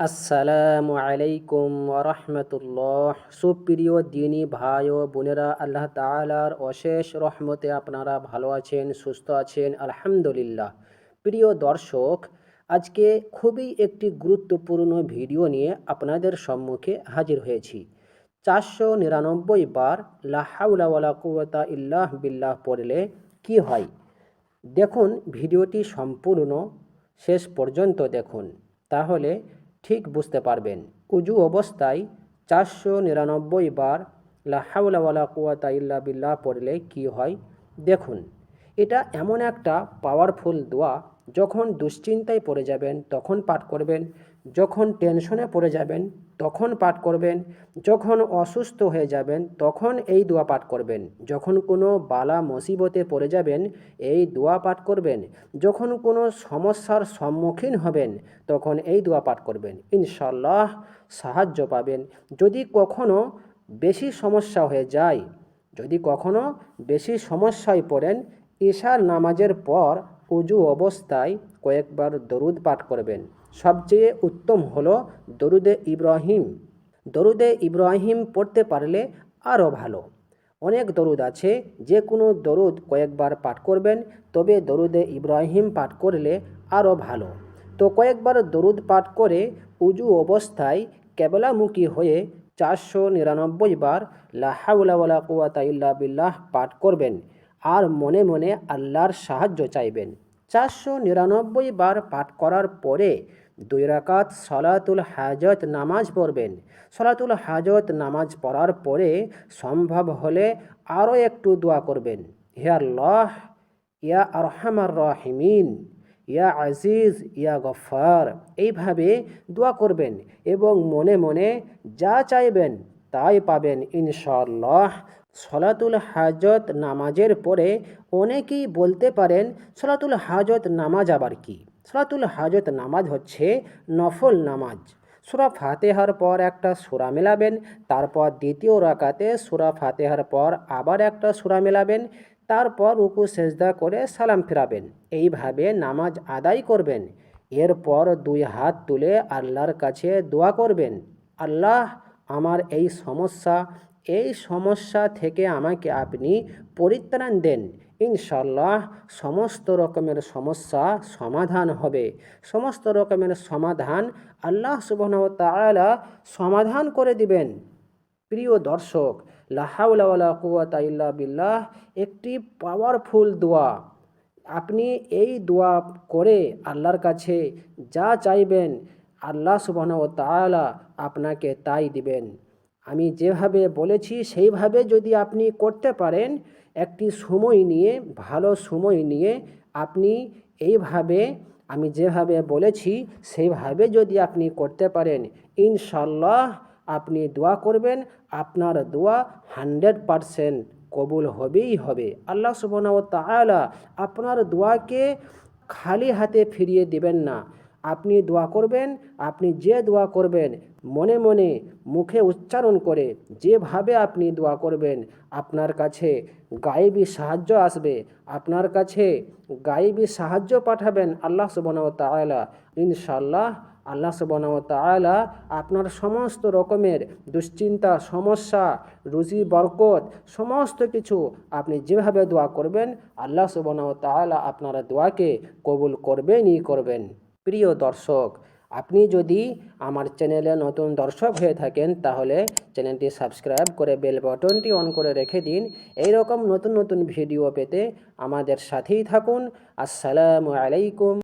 আসসালামু আলাইকুম ওরহমতুল্লাহ। সুপ্রিয় দিনী ভাই ও বোনেরা, আল্লাহ তালার অশেষ রহমতে আপনারা ভালো আছেন, সুস্থ আছেন, আলহামদুলিল্লাহ। প্রিয় দর্শক, আজকে খুবই একটি গুরুত্বপূর্ণ ভিডিও নিয়ে আপনাদের সম্মুখে হাজির হয়েছি। চারশো নিরানব্বই বার লাহাউলা কুয়াতা ইল্লাহ বিল্লাহ পড়লে কি হয়? দেখুন, ভিডিওটি সম্পূর্ণ শেষ পর্যন্ত দেখুন। তাহলে ঠিক বুঝতে পারবেন। উজু অবস্থায় চারশো নিরানব্বই বার লাহাউলাওয়ালা কুয়াতা ইল্লা বিল্লাহ পড়লে কি হয়? দেখুন, এটা এমন একটা পাওয়ারফুল দোয়া, যখন দুশ্চিন্তায় পড়ে যাবেন, তখন পাঠ করবেন, যখন টেনশনে পড়ে যাবেন তখন পাঠ করবেন। যখন অসুস্থ হয়ে যাবেন, তখন এই দোয়া পাঠ করবেন। যখন কোনো বালা মুসিবতে পড়ে যাবেন, এই দোয়া পাঠ করবেন। যখন কোনো সমস্যার সম্মুখীন হবেন, তখন এই দোয়া পাঠ করবেন। ইনশাল্লাহ সাহায্য পাবেন। যদি কখনো বেশি সমস্যা হয়ে যায়, যদি কখনো বেশি সমস্যায় পড়েন, ঈশার নামাজের পর উজু অবস্থায় কয়েকবার দরুদ পাঠ করবেন। সবচেয়ে উত্তম হলো দরুদে ইব্রাহিম। দরুদে ইব্রাহিম পড়তে পারলে আরও ভালো। অনেক দরুদ আছে, যে কোনো দরুদ কয়েকবার পাঠ করবেন, তবে দরুদে ইব্রাহিম পাঠ করলে আরও ভালো। তো কয়েকবার দরুদ পাঠ করে উজু অবস্থায় কেবলামুখী হয়ে চারশো নিরানব্বই বার লাহাউলা কুয়াতা ইল্লা বিল্লাহ পাঠ করবেন আর মনে মনে আল্লাহর সাহায্য চাইবেন। চারশো নিরানব্বই বার পাঠ করার পরে দুই রাকাত সলাতুল হাজত নামাজ পড়বেন। সলাতুল হাজত নামাজ পড়ার পরে সম্ভব হলে আরও একটু দোয়া করবেন। হে আল্লাহ, ইয়া আরহামার রাহিমিন, ইয়া আজিজ, ইয়া গফার এইভাবে দোয়া করবেন এবং মনে মনে যা চাইবেন তাই পাবেন ইনশাল্লাহ সলাতুল হাজত নামাজের পরে অনেকেই বলতে পারেন, সলাতুল হাজত নামাজ আবার কি? সলাতুল হাজত নামাজ হচ্ছে নফল নামাজ। সুরা ফাতেহার পর একটা সুরা মেলাবেন, তারপর দ্বিতীয় রাকাতে সুরা ফাতেহার পর আবার একটা সুরা মেলাবেন, তারপর রুকু, সেজদা করে সালাম ফেরাবেন। এইভাবে নামাজ আদায় করবেন। এরপর দুই হাত তুলে আল্লাহর কাছে দোয়া করবেন, আল্লাহ, আমার এই সমস্যা এই সমস্যা থেকে আমাকে আপনি পরিত্রাণ দেন। ইনশাল্লাহ সমস্ত রকমের সমস্যা সমাধান হবে। সমস্ত রকমের সমাধান আল্লাহ সুবহান তাআলা সমাধান করে দিবেন। প্রিয় দর্শক লাহাউলা কুয়াতা ইল্লা বিল্লাহ, একটি পাওয়ারফুল দোয়া। আপনি এই দোয়া করে আল্লাহর কাছে যা চাইবেন, আল্লাহ সুবহান ও তাআলা আপনাকে তাই দিবেন। আমি যেভাবে বলেছি, সেইভাবে যদি আপনি করতে পারেন, একটি সময় নিয়ে, ভালো সময় নিয়ে আপনি এইভাবে, আমি যেভাবে বলেছি, সেইভাবে যদি আপনি করতে পারেন ইনশাল্লাহ আপনি দোয়া করবেন, আপনার দোয়া হান্ড্রেড পারসেন্ট কবুল হবেই হবে। আল্লাহ সুবনা ও তালা আপনার দোয়াকে খালি হাতে ফিরিয়ে দেবেন না। আপনি দোয়া করবেন, আপনি যে দোয়া করবেন, মনে মনে মুখে উচ্চারণ করে যেভাবে আপনি দোয়া করবেন, আপনার কাছে গায়েবী সাহায্য আসবে। আপনার কাছে গায়েবী সাহায্য পাঠাবেন আল্লাহ সুবনা ও তালা ইনশাল্লাহ আল্লাহ সুবনা ও তালা আপনার সমস্ত রকমের দুশ্চিন্তা, সমস্যা, রুজি, বরকত, সমস্ত কিছু আপনি যেভাবে দোয়া করবেন, আল্লাহ সুবনা ও তালা আপনার দোয়াকে কবুল করবেনই করবেন। প্রিয় দর্শক, আপনি যদি আমার চ্যানেলে নতুন দর্শক হয়ে থাকেন, তাহলে চ্যানেলটি সাবস্ক্রাইব করে বেল বাটনটি অন করে রেখে দিন। এই রকম নতুন নতুন ভিডিও পেতে আমাদের সাথেই থাকুন। আসসালামু আলাইকুম।